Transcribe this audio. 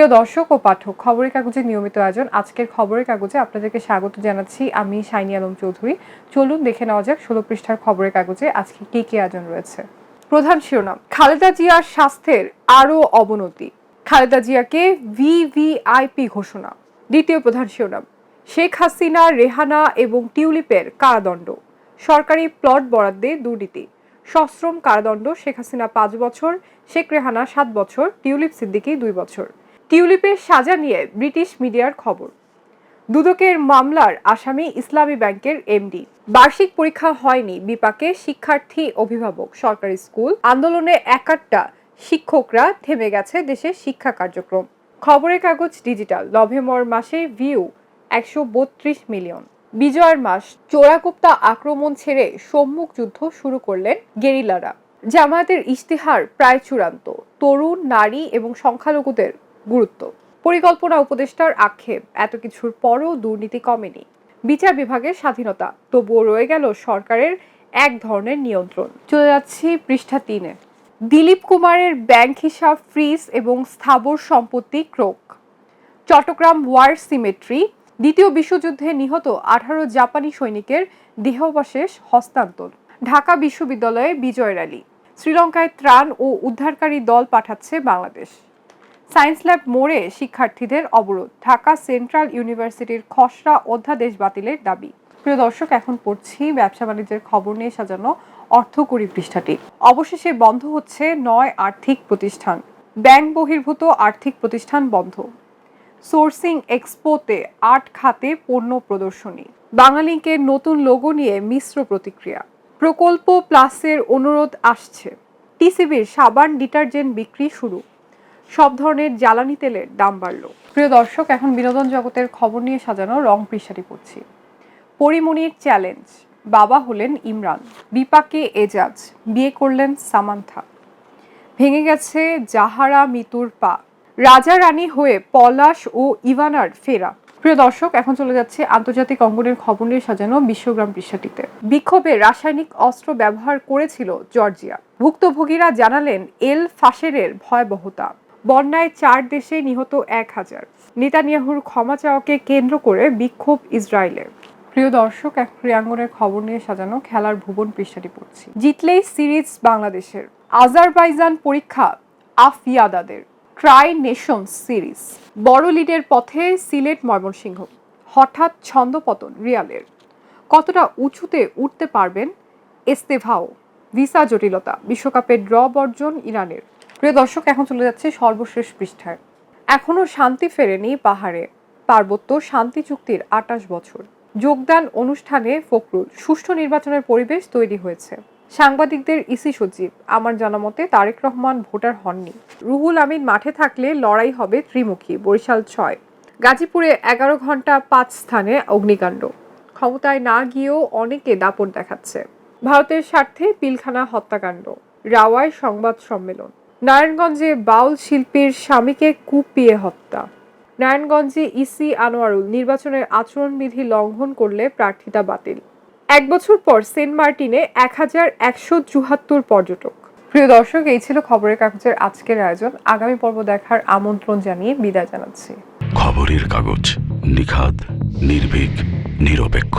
প্রিয় দর্শক ও পাঠক, খবরের কাগজের নিয়মিত আয়োজন। আজকের খবরের কাগজে আপনাদেরকে স্বাগত জানাচ্ছি আমি শাইনি আলম চৌধুরী। চলুন দেখে নেওয়া যাক ষোলো পৃষ্ঠার খবরের কাগজে আজকে কি কি আয়োজন রয়েছে। প্রধান শিরোনাম, খালেদা জিয়ার স্বাস্থ্যের আরও অবনতি। খালেদা জিয়াকে ভিভিআইপি ঘোষণা। দ্বিতীয় প্রধান শিরোনাম, শেখ হাসিনা, রেহানা এবং টিউলিপের কারাদণ্ড। সরকারি প্লট বরাদ্দে দুর্নীতি। সশ্রম কারাদণ্ড, শেখ হাসিনা পাঁচ বছর, শেখ রেহানা সাত বছর, টিউলিপ সিদ্দিকী দুই বছর। টিউলিপের সাজা নিয়ে ব্রিটিশ মিডিয়ার খবর। দুদকের মামলার আসামি ইসলামী ব্যাংকের এমডি। বার্ষিক পরীক্ষা হয়নি বিপাকে শিক্ষার্থী অভিভাবক, সরকারি স্কুল। আন্দোলনে একাট্টা শিক্ষকরা থেমে গেছে দেশের শিক্ষা কার্যক্রম। খবরের কাগজ ডিজিটাল। নভেম্বর মাসে ভিউ একশো বত্রিশ মিলিয়ন। বিজয়ের মাস। চোরাকুপ্তা আক্রমণ ছেড়ে সম্মুখ যুদ্ধ শুরু করলেন গেরিলারা। জামায়াতের ইশতেহার প্রায় চূড়ান্ত। তরুণ, নারী এবং সংখ্যালঘুদের গুরুত্ব। পরিকল্পনা উপদেষ্টার আক্ষেপ, এত কিছুর পরও দুর্নীতি কমেনি। বিচার বিভাগের স্বাধীনতা, তবুও রয়ে গেল সরকারের এক ধরনের নিয়ন্ত্রণ। চলে যাচ্ছি পৃষ্ঠা তিনে। দিলীপ কুমারের ব্যাংক হিসাব ফ্রিজ এবং স্থাবর সম্পত্তি ক্রোক। চট্টগ্রাম ওয়ার সিমেট্রি, দ্বিতীয় বিশ্বযুদ্ধে নিহত আঠারো জাপানি সৈনিকের দেহাবশেষ হস্তান্তর। ঢাকা বিশ্ববিদ্যালয়ে বিজয় র্যালি। শ্রীলঙ্কায় ত্রাণ ও উদ্ধারকারী দল পাঠাচ্ছে বাংলাদেশ। সায়েন্স ল্যাব মোড়ে শিক্ষার্থীদের অবরোধ, ঢাকা সেন্ট্রাল ইউনিভার্সিটির খসড়া অধ্যাদেশ বাতিলের দাবি। প্রিয় দর্শক, এখন পড়ছি ব্যবসা বাণিজ্যের খবর নিয়ে সাজানো অর্থকরী পৃষ্ঠাটি। অবশেষে বন্ধ হচ্ছে নয় আর্থিক প্রতিষ্ঠান। ব্যাংক বহির্ভূত আর্থিক প্রতিষ্ঠান বন্ধ। সোর্সিং এক্সপোতে আট খাতে পণ্য প্রদর্শনী। বাঙালিকে নতুন লোগো নিয়ে মিশ্র প্রতিক্রিয়া। প্রকল্প প্লাসের অনুরোধ আসছে। টিসিবির সাবান ডিটারজেন্ট বিক্রি শুরু। সব ধরনের জ্বালানি তেলের দাম বাড়ল। প্রিয় দর্শক, এখন বিনোদন জগতের খবর নিয়ে সাজানো রং পৃষ্ঠাটি পড়ছি। পরিমণির চ্যালেঞ্জ, বাবা হলেন ইমরান, বিপাকে এজাজ, বিয়ে করলেন সামান্থা। ভেঙে গেছে জাহারা মিতুর পা। রাজা রানী হয়ে পলাশ ও ইভানার ফেরা। প্রিয় দর্শক, এখন চলে যাচ্ছে আন্তর্জাতিক অঙ্গনের খবর নিয়ে সাজানো বিশ্বগ্রাম পৃষ্ঠাটিতে। বিক্ষোভে রাসায়নিক অস্ত্র ব্যবহার করেছিল জর্জিয়া। ভুক্তভোগীরা জানালেন, এল ফাশেরের ভয়াবহতা। বন্যায় চার দেশে নিহত এক হাজার। নেতানিয়াহুর ক্ষমা চাওয়াকে কেন্দ্র করে বিক্ষোভ ইসরায়েলের। প্রিয় দর্শক, এক ক্রিয়াঙ্গনের খবর নিয়ে সাজানো খেলার ভুবন পৃষ্ঠাটি পড়ছি। জিতলেই সিরিজ বাংলাদেশের। আজারবাইজান পরীক্ষা আফিয়াদাদের। Try Nations series. বড় লিডের পথে সিলেট ময়মনসিংহ। হঠাৎ ছন্দপতন রিয়ালের। কতটা উঁচুতে উঠতে পারবেন এস্তেভাও। ভিসা জটিলতা। বিশ্বকাপে ড্র বর্জন ইরানের। প্রিয় দর্শক, এখন চলে যাচ্ছে সর্বশেষ পৃষ্ঠায় এখনও শান্তি ফেরেনি পাহাড়ে। পার্বত্য শান্তি চুক্তির আটাশ বছর। যোগদান অনুষ্ঠানে ফখরুল। সুষ্ঠু নির্বাচনের পরিবেশ তৈরি হয়েছে। সাংবাদিকদের ইসি সচিব। আমার জানা মতে তারেক রহমান ভোটার হননি। রুহুল আমিন মাঠে থাকলে লড়াই হবে ত্রিমুখী, বরিশাল ছয়। গাজীপুরে এগারো ঘণ্টা পাঁচ স্থানে অগ্নিকাণ্ড। ক্ষমতায় না গিয়েও অনেকে দাপট দেখাচ্ছে। ভারতের স্বার্থে পিলখানা হত্যাকাণ্ড। রাওয়ায় সংবাদ সম্মেলন। নারায়ণগঞ্জে বাউল শিল্পীর স্বামীকে কুপিয়ে হত্যা। নারায়ণগঞ্জে ইসি আনোয়ারুল নির্বাচনের আচরণবিধি লঙ্ঘন করলে প্রার্থিতা বাতিল। এক বছর পর সেন্ট মার্টিনে এক হাজার একশো চুহাত্তর পর্যটক। প্রিয় দর্শক, এই ছিল খবরের কাগজের আজকের আয়োজন। আগামী পর্ব দেখার আমন্ত্রণ জানিয়ে বিদায় জানাচ্ছি। খবরের কাগজ নিখাদ, নির্ভীক, নিরপেক্ষ।